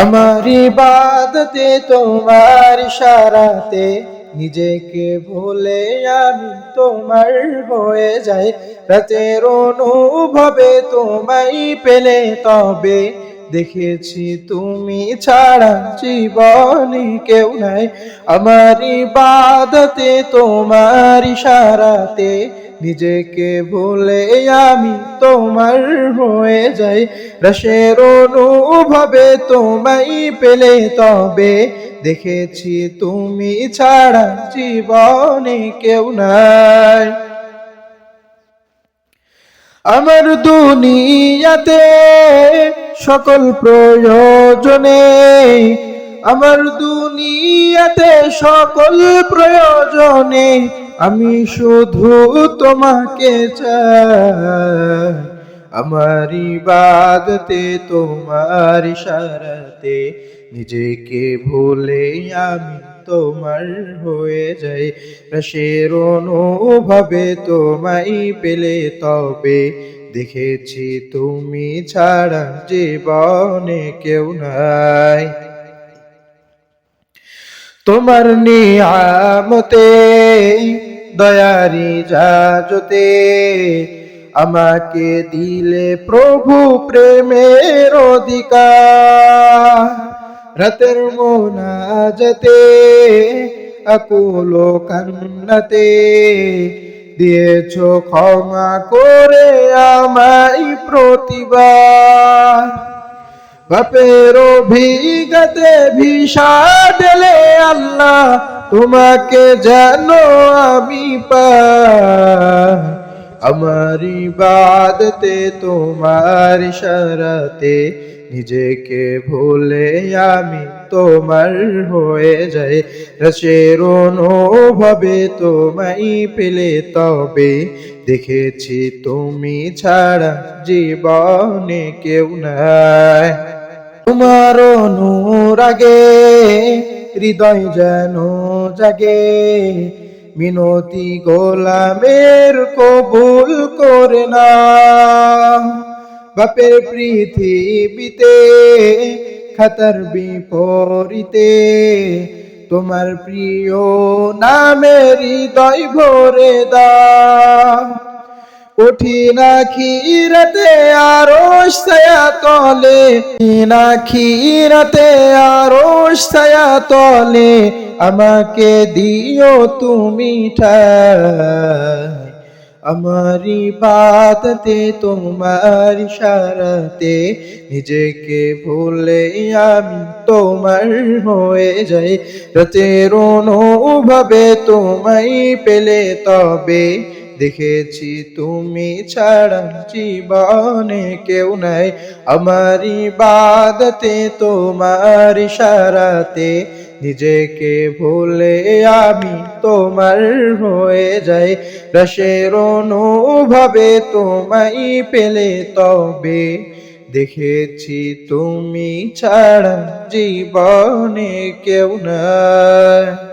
আমার ইবাদতে তোমার ইশারাতে নিজেকে ভুলে আমি তোমার হয়ে যাই। রাতের অনুভবে তোমায় পেলে তবে দেখেছি তুমি ছাড়া জীবনে কেউ নাই। আমার ইবাদতে তোমার ইশারাতে নিজেকে ভুলে আমি তোমার হয়ে যাই। রসের অনুভবে তোমায় পেলে তবে দেখেছি তুমি ছাড়া জীবনে কেউ নাই। আমার দুনিয়াতে সকল প্রয়োজনে, আমার দুনিয়াতে সকল প্রয়োজনে আমি শুধু তোমাকে চাই। আমার ইবাদতে, তোমার ইশারাতে, নিজেকে ভুলে আমি তোমার হয়ে যাই। রসের অনুভবে তোমায় পেলে তবে, দেখেছি তুমি ছাড়া জীবনে কেউ নাই। তোমার নিয়ামতে দয়ারি যাজতে আমাকে দিলে প্রভু প্রেমের অধিকার। রাতের মোনাজতে, আকুল কান্নাতে দিয়েছ ক্ষমা করে আমায় প্রতিবার। বাপের অভিজ্ঞতে ভিসা দিলে আল্লাহ তোমাকে যেন আমি পাই, আমার ইবাদতে তোমার ইশারাতে নিজেকে ভুলে আমি তোমার হয়ে যাই। রসের অনুভবে তোমায় পেলে তবে, দেখেছি তুমি ছাড়া জীবনে কেউ নাই। তোমার অনুরাগে হৃদয় যেন জাগে। মিনতি গোলামের কবুল করে না। বাপের পৃথিবীতে, খাতার বিপরীতে, তোমার প্রিয় নামের হৃদয় ভরে দাও। কঠিন খিরাতে আরও ছায়া তলে না খিরাতে আরও ছায়া তলে, আমাকে দিও তুমি ঠাই আমার ইবাদতে তোমার ইশারাতে, নিজেকে ভুলে আমি তোমার হয়ে যাই। রাতের অনুভবে তোমায় পেলে তবে দেখেছি তুমি ছাড়া জীবনে কেউ নাই। আমারি বাদতে, তোমার ইশারাতে নিজেকে ভুলে আমি তোমার হয়ে যাই। রসের অনুভবে তোমায় পেলে তবে, দেখেছি তুমি ছাড়া জীবনে কেউ নাই।